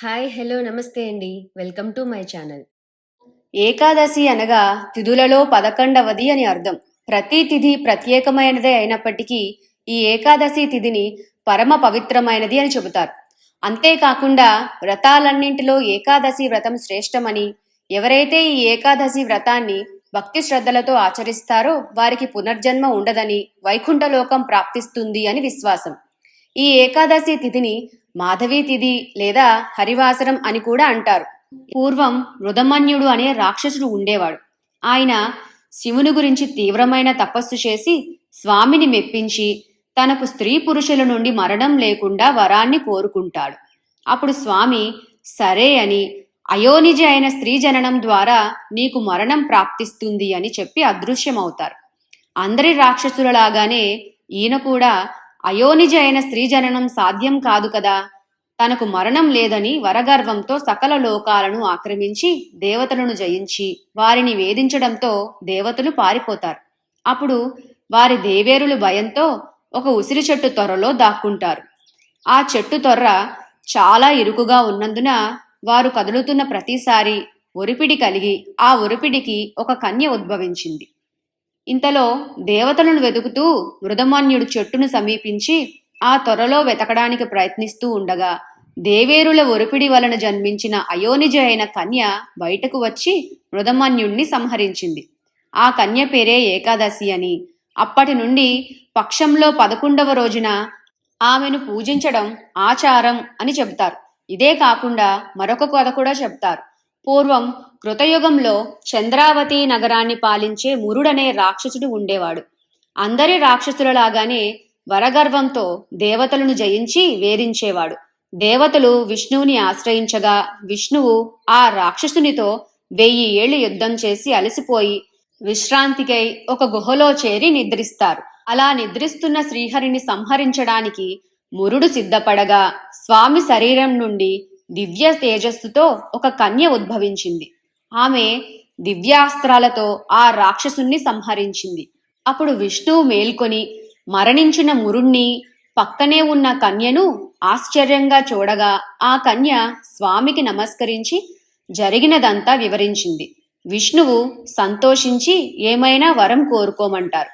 Hi hello నమస్తే అండి. Welcome to my channel. Ekadashi అనగా తిథులలో పదకొండవది అని అర్థం. ప్రతి తిథి ప్రత్యేకమైనదే అయినప్పటికీ ఈ ఏకాదశి తిథిని పరమ పవిత్రమైనది అని చెబుతారు. అంతేకాకుండా వ్రతాలన్నింటిలో ఏకాదశి వ్రతం శ్రేష్టమని ఎవరైతే ఈ ఏకాదశి వ్రతాన్ని భక్తి శ్రద్ధలతో ఆచరిస్తారో వారికి పునర్జన్మ ఉండదని వైకుంఠలోకం ప్రాప్తిస్తుంది అని విశ్వాసం. ఈ ఏకాదశి తిథిని మాధవీ తిథి లేదా హరివాసరం అని కూడా అంటారు. పూర్వం మృదమన్యుడు అనే రాక్షసుడు ఉండేవాడు. ఆయన శివుని గురించి తీవ్రమైన తపస్సు చేసి స్వామిని మెప్పించి తనకు స్త్రీ పురుషుల నుండి మరణం లేకుండా వరాన్ని కోరుకుంటాడు. అప్పుడు స్వామి సరే అని అయోనిజ అయిన స్త్రీ జననం ద్వారా నీకు మరణం ప్రాప్తిస్తుంది అని చెప్పి అదృశ్యమవుతారు. అందరి రాక్షసులలాగానే ఈయన కూడా అయోనిజ అయిన స్త్రీ జననం సాధ్యం కాదు కదా. తనకు మరణం లేదని వరగర్వంతో సకల లోకాలను ఆక్రమించి దేవతలను జయించి వారిని వేధించడంతో దేవతలు పారిపోతారు. అప్పుడు వారి దేవేరులు భయంతో ఒక ఉసిరి చెట్టు త్వరలో దాక్కుంటారు. ఆ చెట్టు తొర్ర చాలా ఇరుకుగా ఉన్నందున వారు కదులుతున్న ప్రతిసారి ఒరిపిడి కలిగి ఆ ఒరిపిడికి ఒక కన్య ఉద్భవించింది. ఇంతలో దేవతలను వెతుకుతూ మృదమాన్యుడు చెట్టును సమీపించి ఆ త్వరలో వెతకడానికి ప్రయత్నిస్తూ ఉండగా దేవేరుల ఒరిపిడి వలన జన్మించిన అయోనిజ అయిన కన్య బయటకు వచ్చి మృదమాన్యుణ్ణి సంహరించింది. ఆ కన్య పేరే ఏకాదశి అని. అప్పటి నుండి పక్షంలో పదకొండవ రోజున ఆమెను పూజించడం ఆచారం అని చెబుతారు. ఇదే కాకుండా మరొక కథ కూడా చెబుతారు. పూర్వం కృతయుగంలో చంద్రావతి నగరాన్ని పాలించే మురుడనే రాక్షసుడు ఉండేవాడు. అందరి రాక్షసులలాగానే వరగర్వంతో దేవతలను జయించి వేధించేవాడు. దేవతలు విష్ణువుని ఆశ్రయించగా విష్ణువు ఆ రాక్షసునితో వెయ్యి ఏళ్ళు యుద్ధం చేసి అలసిపోయి విశ్రాంతికై ఒక గుహలో చేరి నిద్రిస్తారు. అలా నిద్రిస్తున్న శ్రీహరిని సంహరించడానికి మురుడు సిద్ధపడగా స్వామి శరీరం నుండి దివ్య తేజస్సుతో ఒక కన్య ఉద్భవించింది. ఆమె దివ్యాస్త్రాలతో ఆ రాక్షసుణ్ణి సంహరించింది. అప్పుడు విష్ణువు మేల్కొని మరణించిన మురుణ్ణి పక్కనే ఉన్న కన్యను ఆశ్చర్యంగా చూడగా ఆ కన్య స్వామికి నమస్కరించి జరిగినదంతా వివరించింది. విష్ణువు సంతోషించి ఏమైనా వరం కోరుకోమంటారు.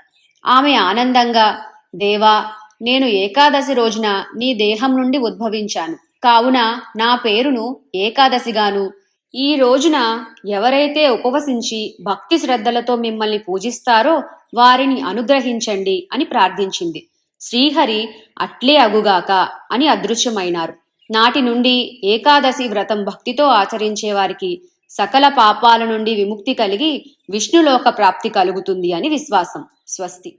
ఆమె ఆనందంగా దేవా నేను ఏకాదశి రోజున నీ దేహం నుండి ఉద్భవించాను. కావున నా పేరును ఏకాదశిగాను. ఈ రోజున ఎవరైతే ఉపవసించి భక్తి శ్రద్ధలతో మిమ్మల్ని పూజిస్తారో వారిని అనుగ్రహించండి అని ప్రార్థించింది. శ్రీహరి అట్లే అగుగాక అని అదృశ్యమైనారు. నాటి నుండి ఏకాదశి వ్రతం భక్తితో ఆచరించే వారికి సకల పాపాల నుండి విముక్తి కలిగి విష్ణులోక ప్రాప్తి కలుగుతుంది అని విశ్వాసం. స్వస్తి.